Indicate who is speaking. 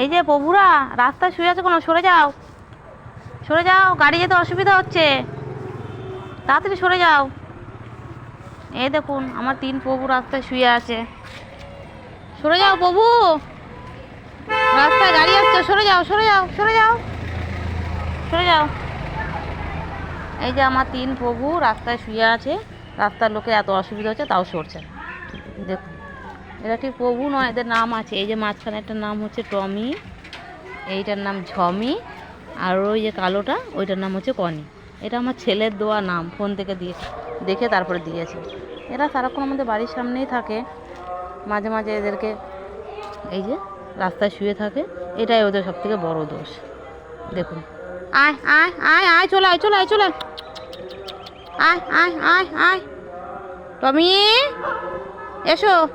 Speaker 1: এই যে প্রভুরা, রাস্তায় শুয়ে আছে কোনো? সরে যাও। সরে যাও, গাড়ি যেতে অসুবিধা হচ্ছে। তাড়াতাড়ি সরে যাও। এই দেখুন, আমার তিন প্রভু রাস্তায় শুয়ে আছে। সরে যাও প্রভু। রাস্তায় গাড়ি আসছে, সরে যাও সরে যাও সরে যাও। সরে যাও। এই যে আমার তিন প্রভু রাস্তায় শুয়ে আছে। রাস্তার লোকে এত অসুবিধা হচ্ছে, তাও সরছে দেখুন। এরা ঠিক প্রভু নয়, এদের নাম আছে। এই যে মাঝখানে একটা নাম হচ্ছে টমি, এইটার নাম ঝমি, আর ওই যে কালোটা, ওইটার নাম হচ্ছে কনি। এটা আমার ছেলের দেওয়া নাম, ফোন থেকে দিয়ে, দেখে তারপরে দিয়েছে। এরা সারাক্ষণ আমাদের বাড়ির সামনেই থাকে। মাঝে মাঝে এদেরকে এই যে রাস্তায় শুয়ে থাকে, এটাই ওদের সব থেকে বড়ো দোষ। দেখুন। আয় আয় আয় আয়, চলে আয় চলে আয় চলে। আয় আয় আয় আয়। টমি, এসো।